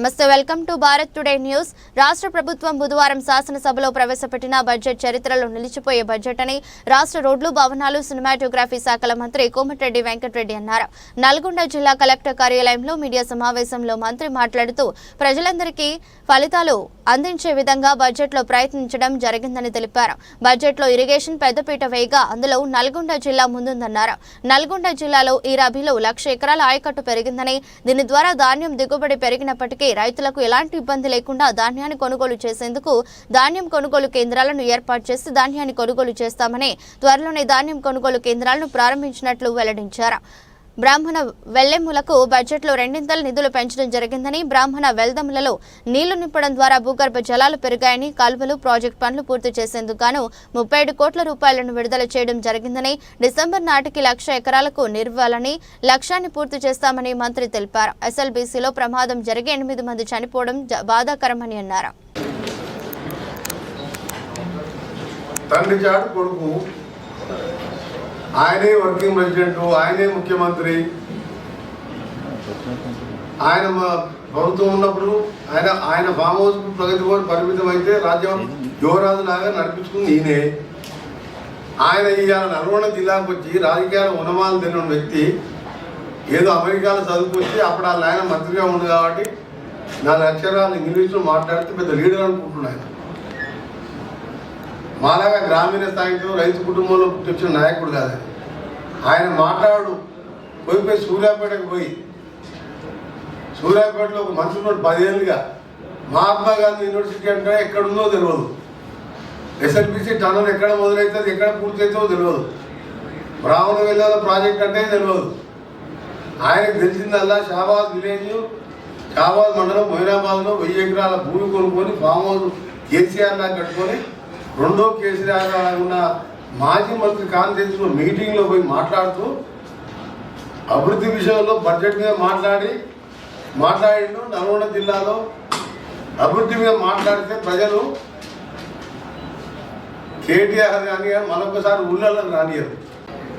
నమస్తే welcome to Bharat today news. రాష్ట్ర ప్రభుత్వం బుధవారం శాసనసభలో ప్రవేశపెట్టిన బడ్జెట్ చరిత్రలో నిలిచిపోయే బడ్జెట్ అని రాష్ట్ర రోడ్లు భవనాలు సినిమాటోగ్రఫీ శాఖల మంత్రి కోమటిరెడ్డి వెంకటరెడ్డి అన్నారు. నల్గొండ జిల్లా కలెక్టర్ కార్యాలయంలో మీడియా సమావేశంలో మంత్రి మాట్లాడుతూ ప్రజలందరికీ ఫలితాలు అందించే విధంగా బడ్జెట్లో ప్రయత్నించడం జరిగిందని తెలిపారు. బడ్జెట్లో ఇరిగేషన్ పెద్దపీట వేయగా అందులో నల్గొండ జిల్లా ముందుందన్నారు. నల్గొండ జిల్లాలో ఈ రబీలో లక్ష ఎకరాల ఆయకట్టు పెరిగిందని దీని ద్వారా ధాన్యం దిగుబడి పెరిగినప్పటికీ రైతులకు ఎలాంటి ఇబ్బంది లేకుండా ధాన్యాన్ని కొనుగోలు చేసేందుకు ధాన్యం కొనుగోలు కేంద్రాలను ఏర్పాటు చేసి ధాన్యాన్ని కొనుగోలు చేస్తామని త్వరలోనే ధాన్యం కొనుగోలు కేంద్రాలను ప్రారంభించినట్లు వెల్లడించారు. బ్రాహ్మణ వెల్లెములకు బడ్జెట్లో రెండింతల నిధులు పెంచడం జరిగిందని బ్రాహ్మణ వెల్దములలో నీళ్ళు నింపడం ద్వారా భూగర్భ జలాలు పెరిగాయని కాలువలు ప్రాజెక్ట్ పనులు పూర్తి చేసేందుకు గాను ముప్పై ఏడు కోట్ల రూపాయలను విడుదల చేయడం జరిగిందని డిసెంబర్ నాటికి లక్ష ఎకరాలకు నిర్వాలని లక్ష్యాన్ని పూర్తి చేస్తామని మంత్రి తెలిపారు. ఎస్ఎల్బీసీలో ప్రమాదం జరిగి ఎనిమిది మంది చనిపోవడం జ- బాధాకరమని అన్నారు. ఆయనే వర్కింగ్ ప్రెసిడెంట్ ఆయనే ముఖ్యమంత్రి. ఆయన ప్రభుత్వం ఉన్నప్పుడు ఆయన ఆయన ఫామ్ హౌస్ ప్రగతి కూడా పరిమితం అయితే రాజ్యం యువరాజు లాగా నడిపించుకుంది ఈయనే. ఆయన ఇవాళ నల్గొండ జిల్లాకు వచ్చి రాజకీయాల ఉన్నమాలు తిన్న వ్యక్తి. ఏదో అమెరికాలో చదువుకొచ్చి అప్పుడు వాళ్ళ ఆయన మంత్రిగా ఉంది కాబట్టి నాలుగు అక్షరాలు ఇంగ్లీష్లో మాట్లాడితే పెద్ద లీడర్ అనుకుంటున్నాను మాలాగా గ్రామీణ స్థాయిలో రైతు కుటుంబంలో పుట్టించిన నాయకుడు కాదు. ఆయన. మాట్లాడు. పోయి పోయి సూర్యాపేటకు పోయి. సూర్యాపేటలో ఒక మనిషి ఉన్నాడు పదేళ్ళుగా. మహాత్మా గాంధీ యూనివర్సిటీ అంటే ఎక్కడుందో తెలియదు ఎస్ఎల్పిసి టనల్ ఎక్కడ మొదలవుతుంది ఎక్కడ పూర్తవుతుందో తెలియదు బ్రాహ్మణ వెళ్ళాల ప్రాజెక్ట్ అంటే తెలియదు ఆయనకు తెలిసిందల్లా షాబాద్ విలేజ్ షాబాద్ మండలం మొయినాబాద్లో వెయ్యి ఎకరాల భూమి కొనుక్కొని ఫామ్ హౌస్ కేసీఆర్ లాగా కట్టుకొని రెండో కేసీఆర్ ఉన్న మాజీ మంత్రి కాన్ఫరెన్స్లో మీటింగ్లో పోయి మాట్లాడుతూ అభివృద్ధి విషయంలో బడ్జెట్ మీద మాట్లాడి మాట్లాడిండు నల్గొండ జిల్లాలో. అభివృద్ధి మీద మాట్లాడితే ప్రజలు కేటీఆర్ కానీ మరొకసారి ఊళ్ళలో రానియరు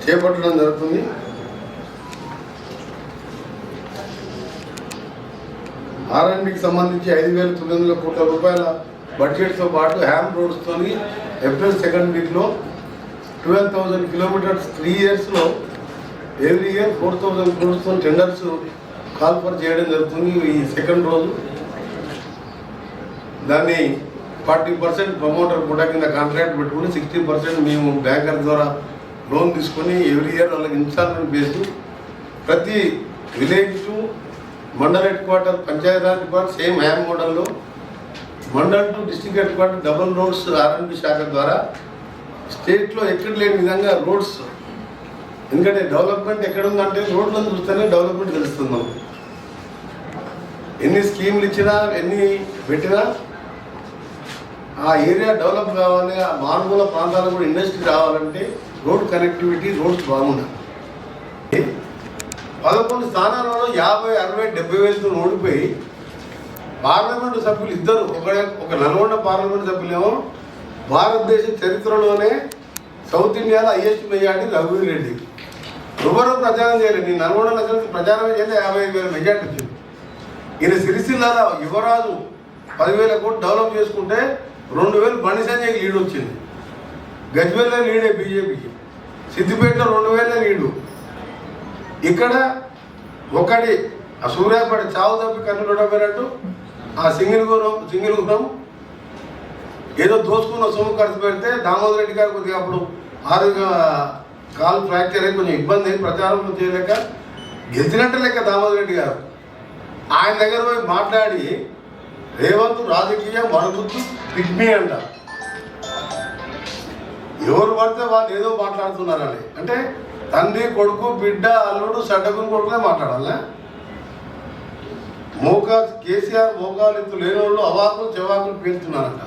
చేపట్టడం జరుగుతుంది. ఆర్ఎండ్కి సంబంధించి ఐదు వేల తొమ్మిది వందల కోట్ల రూపాయల బడ్జెట్తో పాటు హ్యామ్ రోడ్స్తోని ఏప్రిల్ సెకండ్ వీక్లో ట్వెల్వ్ థౌజండ్ కిలోమీటర్స్ త్రీ ఇయర్స్లో ఎవ్రీ ఇయర్ ఫోర్ థౌజండ్ క్రోడ్స్తో టెండర్స్ కాల్ఫర్ చేయడం జరుగుతుంది ఈ సెకండ్ రోజు. దాన్ని ఫార్టీ పర్సెంట్ ప్రమోటర్ కూడా కింద కాంట్రాక్ట్ పెట్టుకుని సిక్స్టీ పర్సెంట్ మేము బ్యాంకర్ ద్వారా లోన్ తీసుకొని ఎవ్రీ ఇయర్ వాళ్ళకి ఇన్స్టాల్మెంట్ బేస్ ప్రతి village to mandal headquarter Panchayati Raj quarter same HAM మోడల్లో mandal to district headquarter double roads R and B శాఖ ద్వారా స్టేట్లో ఎక్కడ లేని విధంగా రోడ్స్ ఎందుకంటే డెవలప్మెంట్ ఎక్కడ ఉందంటే రోడ్లను చూస్తేనే డెవలప్మెంట్ తెలుస్తుంది మనకు. ఎన్ని స్కీమ్లు ఇచ్చినా ఎన్ని పెట్టినా ఆ ఏరియా డెవలప్ కావాలి ఆ మారుమూల ప్రాంతాలకు కూడా ఇండస్ట్రీ రావాలంటే రోడ్ కనెక్టివిటీ రోడ్స్ బాగుండాలి. పదకొండు స్థానాలలో యాభై అరవై డెబ్బై వేలతో ఓడిపోయి పార్లమెంటు సభ్యులు ఇద్దరు. ఒకడే ఒక నల్గొండ పార్లమెంటు సభ్యులేమో భారతదేశ చరిత్రలోనే సౌత్ ఇండియాలో హైయెస్ట్ మెజార్టీ రఘువీర్ రెడ్డి. ఎవరు ప్రచారం చేయలేదు. నేను నల్గొండ నగరం ప్రచారం చేస్తే యాభై ఐదు వేల మెజార్టీ వచ్చింది. ఈయన సిరిసిల్లాలో యువరాజు పదివేల కోట్లు డెవలప్ చేసుకుంటే రెండు వేలు బండి సంజయ్కి లీడ్ వచ్చింది. గజ్వేల్లో లీడే బీజేపీకి. సిద్దిపేటలో రెండు వేల లీడు. ఇక్కడ ఒకటి ఆ సూర్యాపేట చావు తప్పి కన్నులు ఉండబోయినట్టు ఆ సింగిల్ గురం సింగిల్ గురం ఏదో దోచుకున్న సొమ్ము ఖర్చు పెడితే దామోదర్ రెడ్డి గారు కొద్దిగా అప్పుడు ఆరోగ్య కాలు ఫ్రాక్చర్ అయి కొంచెం ఇబ్బంది ప్రచారం చేయలేక గెలిచినట్టు లెక్క దామోదర్ రెడ్డి గారు. ఆయన దగ్గర పోయి మాట్లాడి రేవంత్ రాజకీయ మరుగుద్దు పిగ్మీ అంట. ఎవరు పడితే వాళ్ళు ఏదో మాట్లాడుతున్నారని. అంటే తండ్రి కొడుకు బిడ్డ అల్లుడు సడ్డకుని కొడుకునే మాట్లాడాలా? మోకా కేసీఆర్ మోకాలు లేని వాళ్ళు అవాకులు చెవాకులు పేలుతున్నారంట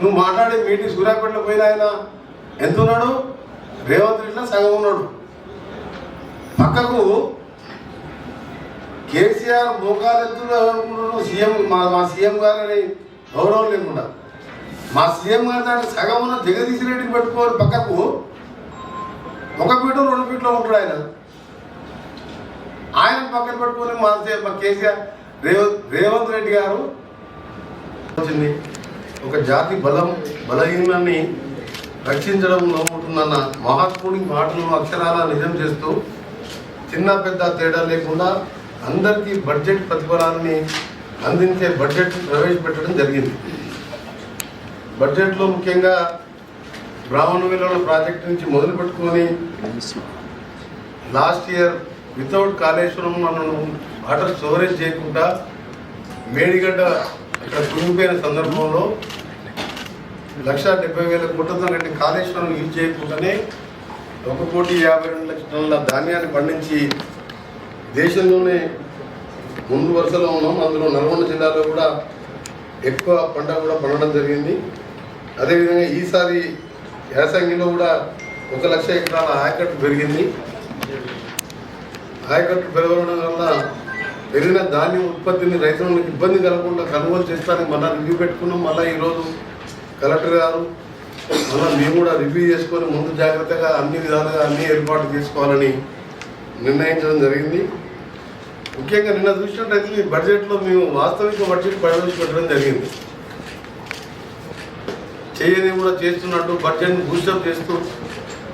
నువ్వు మాట్లాడే మీటింగ్ సూర్యాపేటలో పోయిన ఆయన ఎంత ఉన్నాడు రేవంత్ రెడ్డిలో సగం ఉన్నాడు. పక్కకు కేసీఆర్ మోకాలెత్తులు సీఎం మా మా సీఎం గారని గౌరవం లేకుండా. మా సీఎం గారు దాన్ని సగం ఉన్న జగదీశ్ రెడ్డిని పెట్టుకోవాలి పక్కకు. ఒక ఫీటు రెండు ఫీట్లో ఉంటాడు ఆయన. ఆయన పక్కన పెట్టుకుని మా మా కేసీఆర్ రేవంత్ రేవంత్ రెడ్డి గారు వచ్చింది. ఒక జాతి బలం బలహీనాన్ని రక్షించడం నవ్వుతుందన్న మహాత్ముడి మాటలను అక్షరాల నిజం చేస్తూ చిన్న పెద్ద తేడా లేకుండా అందరికీ బడ్జెట్ ప్రతిఫలాన్ని అందించే బడ్జెట్ ప్రవేశపెట్టడం జరిగింది. బడ్జెట్లో ముఖ్యంగా బ్రాహ్మణ విలువల ప్రాజెక్ట్ నుంచి మొదలు పెట్టుకొని లాస్ట్ ఇయర్ వితౌట్ కాళేశ్వరం మనం వాటర్ స్టోరేజ్ చేయకుండా మేడిగడ్డ ఇక్కడ కుంగిపోయిన సందర్భంలో లక్ష డెబ్బై వేల కోట్లతో కంటే కాళేశ్వరం యూజ్ చేయకుండానే ఒక కోటి యాభై రెండు లక్షల టన్నుల ధాన్యాన్ని పండించి దేశంలోనే ముందు వరుసలో ఉన్నాం. అందులో నల్గొండ జిల్లాలో కూడా ఎక్కువ పంట కూడా పండడం జరిగింది. అదేవిధంగా ఈసారి యాసంగిలో కూడా ఒక లక్ష ఎకరాల ఆయకట్టు పెరిగింది. ఆయకట్టు పెరగడం వల్ల పెరిగిన ధాన్యం ఉత్పత్తిని రైతులకు ఇబ్బంది కలగకుండా కొనుగోలు చేస్తానికి మళ్ళీ రివ్యూ పెట్టుకున్నాం. మళ్ళీ ఈరోజు కలెక్టర్ గారు మళ్ళీ మేము కూడా రివ్యూ చేసుకొని ముందు జాగ్రత్తగా అన్ని విధాలుగా అన్ని ఏర్పాట్లు చేసుకోవాలని నిర్ణయించడం జరిగింది. ముఖ్యంగా నిన్న చూసినట్టయితే ఈ బడ్జెట్లో మేము వాస్తవిక బడ్జెట్ ప్రవేశపెట్టడం జరిగింది. చేయని కూడా చేస్తున్నట్టు బడ్జెట్ని బూస్టప్ చేస్తూ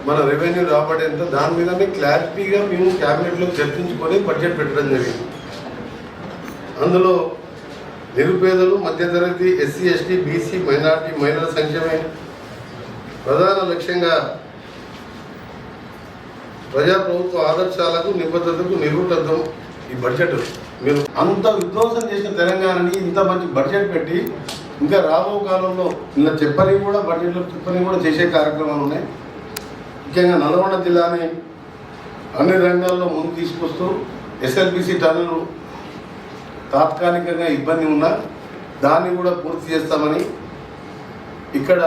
మన రెవెన్యూ రాబడి ఎంత దాని మీదనే క్లారిటీగా మేము క్యాబినెట్లో చర్చించుకొని బడ్జెట్ పెట్టడం జరిగింది. అందులో నిరుపేదలు మధ్యతరగతి ఎస్సీ ఎస్టీ బీసీ మైనార్టీ మహిళల సంక్షేమే. ప్రధాన లక్ష్యంగా ప్రజాప్రభుత్వ ఆదర్శాలకు నిబద్ధతకు నిరుటర్థం ఈ బడ్జెట్ మీరు అంత విధ్వంసం చేసిన తెలంగాణని ఇంత మంచి బడ్జెట్ పెట్టి ఇంకా రాబో కాలంలో ఇలా చెప్పని కూడా బడ్జెట్లో చెప్పని కూడా చేసే కార్యక్రమాలు ఉన్నాయి. ముఖ్యంగా నల్గొండ జిల్లాని అన్ని రంగాల్లో ముందు తీసుకొస్తూ ఎస్ఎల్పిసి టన్నులు తాత్కాలికంగా ఇబ్బంది ఉన్నా దాన్ని కూడా పూర్తి చేస్తామని ఇక్కడ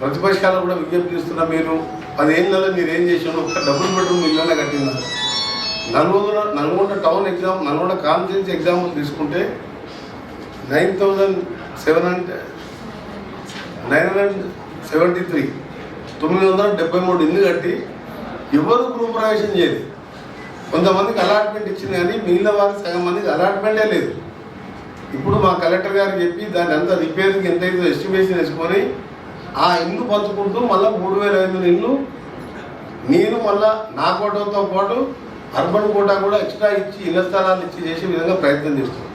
ప్రతిపక్షాలు కూడా విజ్ఞప్తి చేస్తున్నా మీరు పదేళ్ళలో మీరు ఏం చేసారు ఒక డబుల్ బెడ్రూమ్ ఇల్లనే కట్టినారు Nalgonda Nalgonda town exam Nalgonda conference exam తీసుకుంటే nine thousand seven hundred nine hundred seventy three తొమ్మిది వందల డెబ్బై మూడు ఇల్లు కట్టి ఎవరు గృహప్రవేశం చేయదు కొంతమందికి అలాట్మెంట్ ఇచ్చింది కానీ మిగిలిన వారికి సగం మందికి అలాట్మెంటే లేదు. ఇప్పుడు మా కలెక్టర్ గారు చెప్పి దాన్ని అంతా రిపేర్కి ఎంత అయితే ఎస్టిమేషన్ వేసుకొని ఆ ఇల్లు పంచుకుంటూ మళ్ళీ మూడు వేల ఐదు వందల ఇల్లు నేను మళ్ళా నా కోటతో పాటు అర్బన్ కోటా కూడా ఎక్స్ట్రా ఇచ్చి ఇళ్ళ స్థలాలు ఇచ్చి చేసే విధంగా ప్రయత్నం చేస్తున్నాను